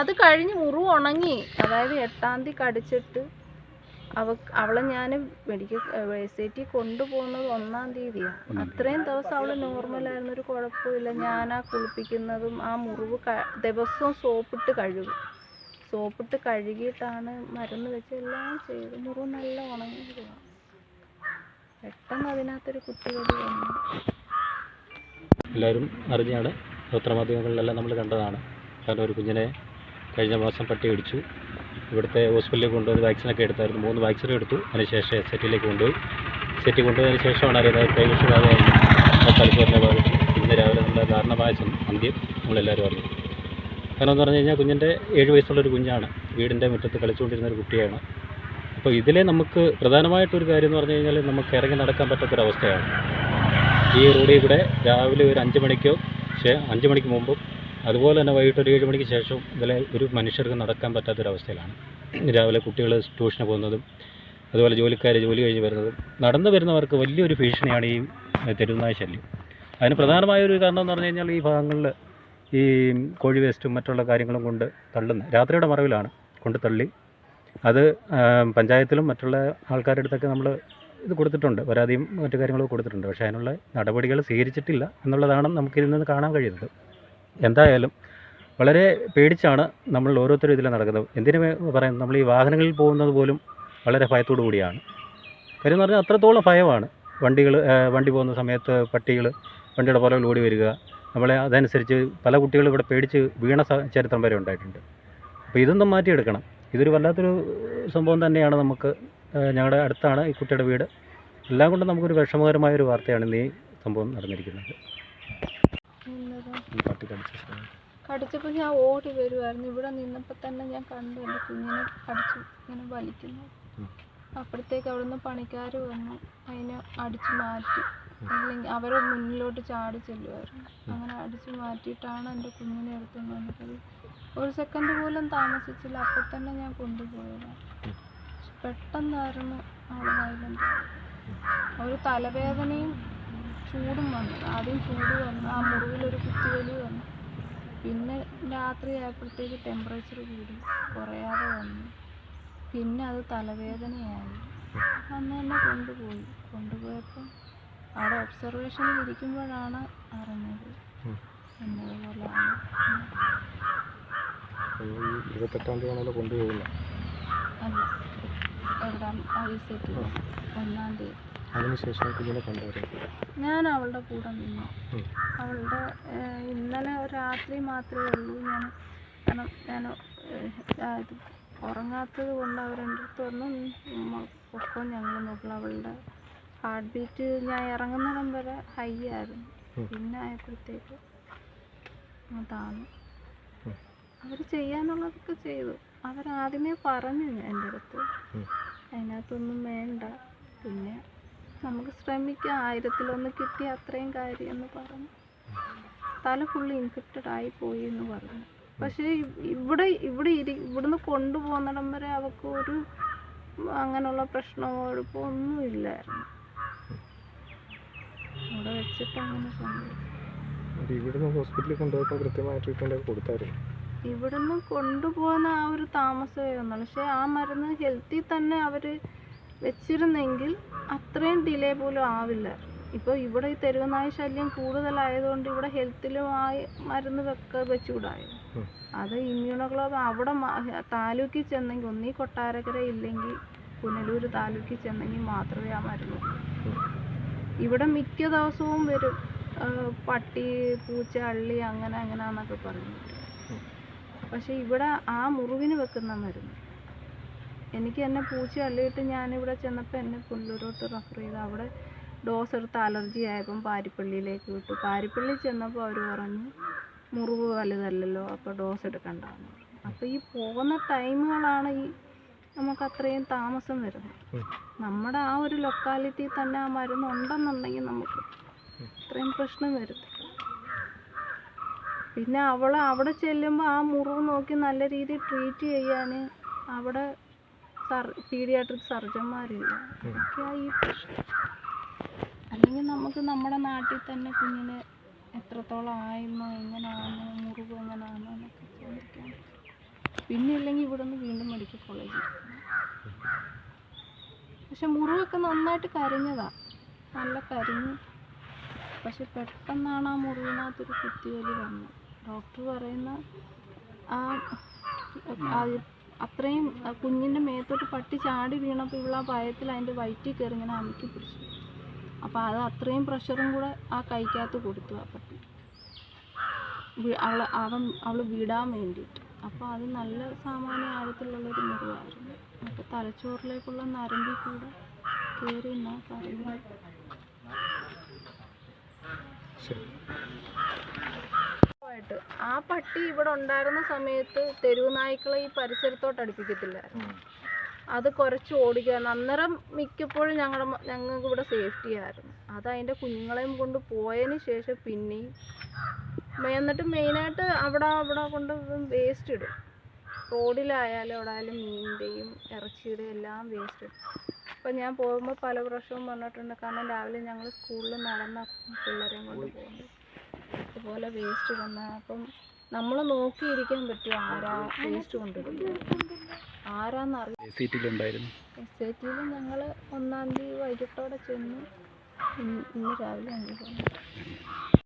അത് കഴിഞ്ഞ് മുറിവ് ഉണങ്ങി. അതായത് എട്ടാം തീയതി കടിച്ചിട്ട് അവ അവളെ ഞാൻ മെഡിക്കൽ ടി കൊണ്ടുപോകുന്നത് ഒന്നാം തീയതിയാണ് അത്രയും ദിവസം അവൾ നോർമലായിരുന്നു ഒരു കുഴപ്പമില്ല ഞാൻ ആ കുളിപ്പിക്കുന്നതും ആ മുറിവ് ദിവസവും സോപ്പിട്ട് കഴുകും. സോപ്പിട്ട് കഴുകിയിട്ടാണ് മരുന്ന് വെച്ച് എല്ലാം ചെയ്ത് മുറിവ് നല്ല ഉണങ്ങി ഉണങ്ങിയതാണ് പെട്ടെന്ന് അതിനകത്തൊരു കുത്തിവെടി വന്നു. എല്ലാവരും അറിഞ്ഞാണ് പത്രമാധ്യമങ്ങളിലെല്ലാം നമ്മൾ കണ്ടതാണ്. കാരണം ഒരു കുഞ്ഞിനെ കഴിഞ്ഞ മാസം പട്ടി അടിച്ചു ഇവിടുത്തെ ഹോസ്പിറ്റലിൽ കൊണ്ടുപോയി വാക്സിനൊക്കെ എടുത്തായിരുന്നു. മൂന്ന് വാക്സിൻ എടുത്തു. അതിനുശേഷം സെറ്റിലേക്ക് കൊണ്ടുപോയി. സെറ്റി കൊണ്ടുപോയതിന് ശേഷമാണ് അറിയുന്നത് കൈവിഷാതെ തലച്ചോറിനെ ബാധിച്ചു ഇന്ന് രാവിലെ നമ്മുടെ ദാരുണമായ അന്ത്യം നമ്മളെല്ലാവരും അറിഞ്ഞു. കാരണം എന്ന് പറഞ്ഞു കഴിഞ്ഞാൽ കുഞ്ഞിന്റെ ഏഴ് വയസ്സുള്ളൊരു കുഞ്ഞാണ്. വീടിന്റെ മുറ്റത്ത് കളിച്ചുകൊണ്ടിരുന്ന ഒരു കുട്ടിയാണ്. അപ്പോൾ ഇതിലെ നമുക്ക് പ്രധാനമായിട്ടൊരു കാര്യം എന്ന് പറഞ്ഞു കഴിഞ്ഞാൽ നമുക്ക് ഇറങ്ങി നടക്കാൻ പറ്റാത്തൊരവസ്ഥയാണ് ഈ റോഡിൽ കൂടെ രാവിലെ ഒരു അഞ്ച് മണിക്കോ പക്ഷേ അഞ്ച് മണിക്ക് മുമ്പും അതുപോലെ തന്നെ വൈകിട്ട് ഒരു ഏഴ് മണിക്ക് ശേഷം ഇതിലെ ഒരു മനുഷ്യർക്ക് നടക്കാൻ പറ്റാത്തൊരവസ്ഥയിലാണ്. രാവിലെ കുട്ടികൾ ട്യൂഷന് പോകുന്നതും അതുപോലെ ജോലിക്കാർ ജോലി കഴിഞ്ഞ് വരുന്നതും നടന്നു വരുന്നവർക്ക് വലിയൊരു ഭീഷണിയാണ് ഈ തെരുവുനായ ശല്യം. അതിന് പ്രധാനമായ ഒരു കാരണം എന്ന് പറഞ്ഞു കഴിഞ്ഞാൽ ഈ ഭാഗങ്ങളിൽ ഈ കോഴി വേസ്റ്റും മറ്റുള്ള കാര്യങ്ങളും കൊണ്ട് തള്ളുന്ന രാത്രിയുടെ മറവിലാണ് കൊണ്ട് തള്ളി. അത് പഞ്ചായത്തിലും മറ്റുള്ള ആൾക്കാരുടെ അടുത്തൊക്കെ നമ്മൾ ഇത് കൊടുത്തിട്ടുണ്ട് പരാതിയും മറ്റു കാര്യങ്ങളും കൊടുത്തിട്ടുണ്ട്. പക്ഷേ അതിനുള്ള നടപടികൾ സ്വീകരിച്ചിട്ടില്ല എന്നുള്ളതാണ് നമുക്കിതിൽ നിന്ന് കാണാൻ കഴിയുന്നത്. എന്തായാലും വളരെ പേടിച്ചാണ് നമ്മൾ ഓരോരുത്തരും ഇതിൽ നടക്കുന്നത്. എന്തിനു പറയുന്നത് നമ്മൾ ഈ വാഹനങ്ങളിൽ പോകുന്നത് പോലും വളരെ ഭയത്തോടു കൂടിയാണ്. കാര്യം എന്ന് പറഞ്ഞാൽ അത്രത്തോളം ഭയമാണ്. വണ്ടികൾ വണ്ടി പോകുന്ന സമയത്ത് പട്ടികൾ വണ്ടിയുടെ പുറകിൽ ഓടി വരിക. നമ്മളെ അതനുസരിച്ച് പല കുട്ടികളും ഇവിടെ പേടിച്ച് വീണ ചരിത്രം വരെ ഉണ്ടായിട്ടുണ്ട്. അപ്പോൾ ഇതൊന്നും മാറ്റിയെടുക്കണം. ഇതൊരു വല്ലാത്തൊരു സംഭവം തന്നെയാണ് നമുക്ക് ഞങ്ങളുടെ അടുത്താണ് ഈ കുട്ടിയുടെ വീട്. എല്ലാം കൊണ്ടും നമുക്കൊരു വിഷമകരമായ ഒരു വാർത്തയാണ് ഇന്ന് ഈ സംഭവം നടന്നിരിക്കുന്നത് എന്നതാ ഈ പട്ടി കടിച്ച സംഭവം. കടിച്ചപ്പോൾ ഞാൻ ഓടി വരുമായിരുന്നു ഇവിടെ നിന്നപ്പോൾ തന്നെ ഞാൻ കണ്ടു എന്റെ കുഞ്ഞിനെ കടിച്ചു ഇങ്ങനെ വലിക്കുന്നു. അപ്പോഴത്തേക്ക് അവിടുന്ന് പണിക്കാർ വന്നു. അതിനെ അടിച്ചു മാറ്റി. അല്ലെങ്കിൽ അവരെ മുന്നിലോട്ട് ചാടി ചെല്ലുമായിരുന്നു അങ്ങനെ അടിച്ചു മാറ്റിയിട്ടാണ് എന്റെ കുഞ്ഞിനെ എടുത്തുകൊണ്ട് വന്നത് ഒരു സെക്കൻഡ് പോലും താമസിച്ചില്ല. അപ്പോൾ തന്നെ ഞാൻ കൊണ്ടുപോയത്. പെട്ടെന്നായിരുന്നു വയലന്റ് ഒരു തലവേദനയും ചൂടും വന്നു. ആദ്യം ചൂട് വന്നു. ആ മുറിവിലൊരു കുത്തിവലി വന്നു. പിന്നെ രാത്രി ആയപ്പോഴത്തേക്ക് ടെമ്പറേച്ചർ കൂടി. കുറയാതെ വന്നു. പിന്നെ അത് തലവേദനയായി. അന്ന് തന്നെ കൊണ്ടുപോയി. കൊണ്ടുപോയപ്പോൾ അവിടെ ഒബ്സർവേഷനിൽ ഇരിക്കുമ്പോഴാണ് അറിഞ്ഞത്. എന്നതുപോലെയാണ് ഇരുപത്തെട്ടാം തീയതിയാണല്ലോ കൊണ്ടുപോകുന്നത്. അല്ല എവിടെ ഒന്നാം തീയതി. അതിനുശേഷം കുഞ്ഞിനെ കൊണ്ടുവരും. ഞാൻ അവളുടെ കൂടെ നിന്നു. അവളുടെ ഇന്നലെ രാത്രി മാത്രമേ ഉള്ളൂ. ഞാൻ കാരണം ഞാൻ ഇത് ഉറങ്ങാത്തത് കൊണ്ട് അവരെന്റെ അടുത്ത് ഉമ്മ പൊക്കോ ഞങ്ങൾ നോക്കണം അവളുടെ ഹാർട്ട് ബീറ്റ് ഞാൻ ഇറങ്ങുന്നിടം വരെ ഹൈ ആയിരുന്നു. പിന്നെ ആയപ്പോഴത്തേക്ക് അതാണ് താന്നു. അവർ ചെയ്യാനുള്ളതൊക്കെ ചെയ്തു. അവരാദ്യമേ പറഞ്ഞു എന്റെ അടുത്ത്. അതിനകത്തൊന്നും വേണ്ട. പിന്നെ നമുക്ക് ശ്രമിക്കാം. ആയിരത്തിലൊന്ന് കിട്ടിയ അത്രയും കാര്യം എന്ന് പറഞ്ഞു. തല ഫുള്ള് ഇൻഫെക്റ്റഡ് ആയി പോയി എന്ന് പറഞ്ഞു. പക്ഷേ ഇവിടെ ഇവിടെ ഇരി ഇവിടുന്ന് കൊണ്ടുപോകുന്നിടം വരെ അവർക്ക് ഒരു അങ്ങനെയുള്ള പ്രശ്നമോ കുഴപ്പമോ ഒന്നും ഇല്ലായിരുന്നു. അവിടെ വെച്ചിട്ട് അങ്ങനെ സംഭവിച്ചു. ഇവിടുന്ന് ഹോസ്പിറ്റലിൽ കൊണ്ടുപോയപ്പോൾ കൃത്യമായ ട്രീറ്റ്മെന്റ് കൊടുത്തായിരുന്നു. ഇവിടുന്ന് കൊണ്ടുപോകുന്ന ആ ഒരു താമസമേ വന്നുള്ളൂ. പക്ഷേ ആ മരുന്ന് ഹെൽത്തിൽ തന്നെ അവർ വെച്ചിരുന്നെങ്കിൽ അത്രയും ഡിലേ പോലും ആവില്ല ഇപ്പോൾ ഇവിടെ ഈ തെരുവുനായ ശല്യം കൂടുതലായതുകൊണ്ട് ഇവിടെ ഹെൽത്തിലും ആയി മരുന്ന് വെക്ക വെച്ചുകൂടായോ. അത് ഇമ്മ്യൂണോഗ്ലോബ് അവിടെ താലൂക്കിൽ ചെന്നെങ്കിൽ ഒന്നീ കൊട്ടാരക്കര ഇല്ലെങ്കിൽ പുനലൂർ താലൂക്കിൽ ചെന്നെങ്കിൽ മാത്രമേ ആ മരുന്ന്. ഇവിടെ മിക്ക ദിവസവും വരും പട്ടി പൂച്ച അള്ളി അങ്ങനെ അങ്ങനെയാന്നൊക്കെ പറഞ്ഞിട്ട് ഉം. പക്ഷെ ഇവിടെ ആ മുറിവിന് വെക്കുന്ന മരുന്ന് എനിക്ക് എന്നെ പൂച്ച അള്ളിയിട്ട് ഞാനിവിടെ ചെന്നപ്പോൾ എന്നെ പുനലൂരോട്ട് റെഫർ ചെയ്തു. അവിടെ ഡോസ് എടുത്ത് അലർജി ആയപ്പം പാരിപ്പള്ളിയിലേക്ക് വിട്ടു. പാരിപ്പള്ളി ചെന്നപ്പോൾ അവർ പറഞ്ഞു മുറിവ് വലുതല്ലല്ലോ അപ്പോൾ ഡോസ് എടുക്കണ്ടെന്ന് പറഞ്ഞു. അപ്പോൾ ഈ പോകുന്ന ടൈമുകളാണ് ഈ നമുക്ക് അത്രയും താമസം വരുന്നത്. നമ്മുടെ ആ ഒരു ലൊക്കാലിറ്റിയിൽ തന്നെ ആ മരുന്ന് ഉണ്ടെന്നുണ്ടെങ്കിൽ നമുക്ക് അത്രയും പ്രശ്നം വരത്തില്ല. പിന്നെ അവൾ അവിടെ ചെല്ലുമ്പോൾ ആ മുറിവ് നോക്കി നല്ല രീതിയിൽ ട്രീറ്റ് ചെയ്യാൻ അവിടെ സർ പീഡിയാട്രിക് സർജന്മാരില്ല അതൊക്കെയാ ഈ പ്രശ്നം അല്ലെങ്കിൽ നമുക്ക് നമ്മുടെ നാട്ടിൽ തന്നെ കുഞ്ഞിനെ എത്രത്തോളം ആയെന്നോ എങ്ങനെയാണെന്നോ മുറിവ് എങ്ങനെയാണെന്നോ എന്നൊക്കെ ചോദിക്കാം പിന്നെ ഇല്ലെങ്കിൽ ഇവിടെ നിന്ന് വീണ്ടും മെഡിക്കൽ കോളേജിൽ പക്ഷെ മുറിവൊക്കെ നന്നായിട്ട് കരിഞ്ഞതാ. നല്ല കരിഞ്ഞു. പക്ഷെ പെട്ടെന്നാണ് ആ മുറിവിനകത്തൊരു കുത്തിവലി വന്നത്. ഡോക്ടർ പറയുന്ന ആ അത്രയും കുഞ്ഞിന്റെ മേത്തോട്ട് പട്ടി ചാടി വീണപ്പോൾ ഇവളാ ഭയത്തിൽ അതിന്റെ വയറ്റിൽ കയറി ഇങ്ങനെ അമുക്കി പിടിച്ചു. അപ്പോൾ അത് അത്രയും പ്രഷറും കൂടെ ആ കൈക്കകത്ത് കൊടുത്തു ആ പട്ടി. അവൾ അവൻ അവൾ വിടാൻ വേണ്ടിയിട്ട്. അപ്പോൾ അത് നല്ല സാമാന്യ ആഴത്തിലുള്ളൊരു മുറിവായിരുന്നു. അപ്പോൾ തലച്ചോറിലേക്കുള്ള നരമ്പിൽ കൂടെ കയറി എന്നാ പറയുന്നത്. ആയിട്ട് ആ പട്ടി ഇവിടെ ഉണ്ടായിരുന്ന സമയത്ത് തെരുവ് നായ്ക്കളെ ഈ പരിസരത്തോട്ട് അടുപ്പിക്കത്തില്ലായിരുന്നു അത് കുറച്ച് ഓടിക്കുകയായിരുന്നു അന്നേരം മിക്കപ്പോഴും ഞങ്ങളുടെ ഞങ്ങൾക്ക് ഇവിടെ സേഫ്റ്റി ആയിരുന്നു. അത് അതിന്റെ കുഞ്ഞുങ്ങളെയും കൊണ്ട് പോയതിന് ശേഷം പിന്നെയും. എന്നിട്ട് മെയിനായിട്ട് അവിടെ അവിടെ കൊണ്ട് വേസ്റ്റ് ഇടും. റോഡിലായാലും അവിടെ ആയാലും മീനിന്റെയും ഇറച്ചിയുടെയും എല്ലാം വേസ്റ്റ് ഇടും. അപ്പം ഞാൻ പോകുമ്പോൾ പല പ്രാവശ്യവും പറഞ്ഞിട്ടുണ്ട് കാരണം രാവിലെ ഞങ്ങൾ സ്കൂളിൽ നടന്ന പിള്ളേരെയും കൊണ്ട് പോകുന്നത് ഇതുപോലെ വേസ്റ്റ് വന്ന അപ്പം നമ്മൾ നോക്കിയിരിക്കാൻ പറ്റും ആരാ വേസ്റ്റ് കൊണ്ടിടുന്നത് ആരാന്നറിയാം എസ് ഐ ടിയിൽ ഞങ്ങൾ ഒന്നാം തീയതി വൈകിട്ടോടെ ചെന്നു. ഇന്ന് രാവിലെ അഞ്ച്